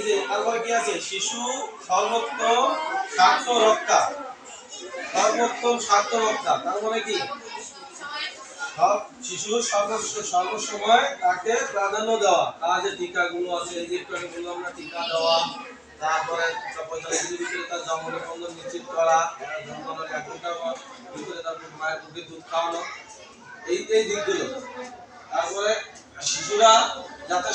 এই তারপরে কি আছে? শিশু সর্বোত্তম স্বার্থ রক্ষা। সর্বোত্তম স্বার্থ রক্ষা। তার মানে কি? সব শিশুর সর্ব সর্বসময় তাকে প্রাধান্য দেওয়া। তার যে টিকাগুলো আছে, এই যে একটু টিকা দেওয়া। তারপরে পঁয়তাল্লিশ ভিতরে তার নিশ্চিত করা। জন্মানোর এক তারপর মায়ের মুখে দুধ খাওয়ানো। এই এই তারপরে শিশুরা যাতে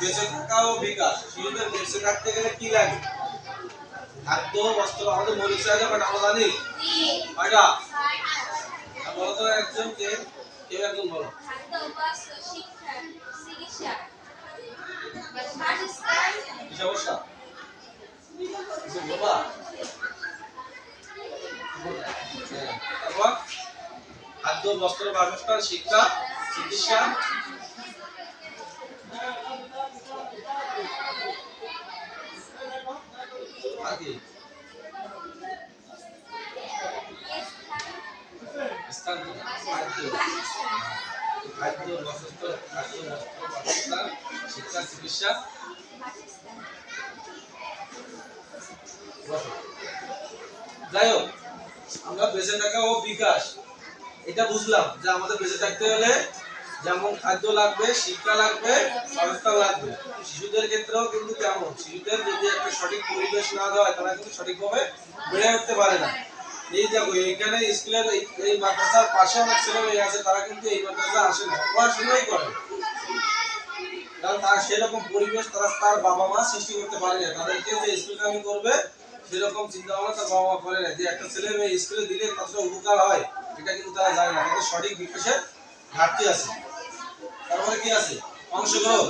বেঁচে থাকা ও বিকাশ। শিশুদের বেঁচে থাকতে গেলে কি লাগে? খাদ্য বস্ত্র আমাদের মৌলিক চাহিদা বাট আমরা জানি কয়টা বলো তো একজনকে কেউ একজন বলো? সমস্যা খাদ্য বস্ত্র বাসস্থান শিক্ষা চিকিৎসা চিকিৎসা। যাই হোক, আমরা বেঁচে থাকা ও বিকাশ। এটা বুঝলাম যে আমাদের বেঁচে থাকতে হলে যেমন খাদ্য লাগবে, শিক্ষা লাগবে সংস্থান লাগবে। শিশুদের ক্ষেত্রেও কিন্তু তেমন। শিশুদের যদি একটা সঠিক পরিবেশ না দেওয়া হয়, তারা কিন্তু সঠিকভাবে বেড়ে উঠতে পারে না। এই দেখো এখানে স্কুলের এই- মাদ্রাসার পাশে অনেক ছেলে মেয়ে আছে, তারা কিন্তু এই মাদ্রাসা আসে না। পড়াশোনাই করে। কারণ তার সেরকম পরিবেশ তারা তার বাবা মা সৃষ্টি করতে পারে না। তাদেরকে যে স্কুল কামি করবে, সেরকম চিন্তা ভাবনা তার বাবা মা করে না। যে একটা ছেলে মেয়ে স্কুলে দিলে কতটা উপকার হয়, এটা কিন্তু তারা জানে না। তাদের সঠিক বিকাশের ঘাটতি আছে। তারপরে কি আছে? অংশগ্রহণ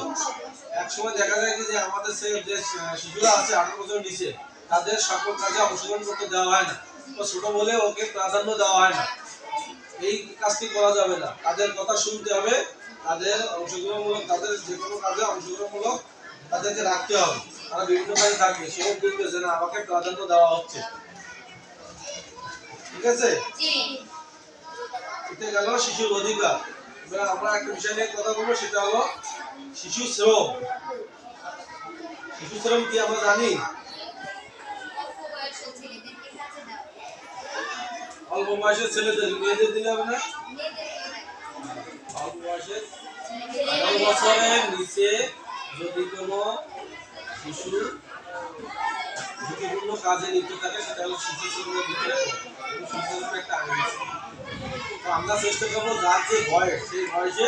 এক সময় দেখা যায় যে আমাদের সে যে শিশুরা আছে আঠারো বছর নিচে তাদের সকল কাজে অংশগ্রহণ করতে দেওয়া হয় না। তো ছোট বলে ওকে প্রাধান্য দেওয়া হয় না। এই কাজটি করা যাবে না। তাদের কথা শুনতে হবে। তাদের অংশগ্রহণমূলক তাদের যে কোনো কাজে অংশগ্রহণমূলক তাদেরকে রাখতে হবে। তারা বিভিন্ন কাজে থাকবে। সেও বুঝবে যে না আমাকে প্রাধান্য দেওয়া হচ্ছে। ঠিক আছে? এটা গেল শিশুর অধিকার। শিশু শ্রম। শিশু শ্রম কি আমরা জানি? অল্প দিলে হবে অল্প বয়সের। আঠারো নিচে যদি কোনো শিশু ঝুঁকিপূর্ণ কাজে লিপ্ত থাকে, সেটা হলো শিশু শ্রমের ভিতরে। শিশু শ্রমের একটা আইন আছে। তো আমরা চেষ্টা করব যার যে বয়স সেই বয়সে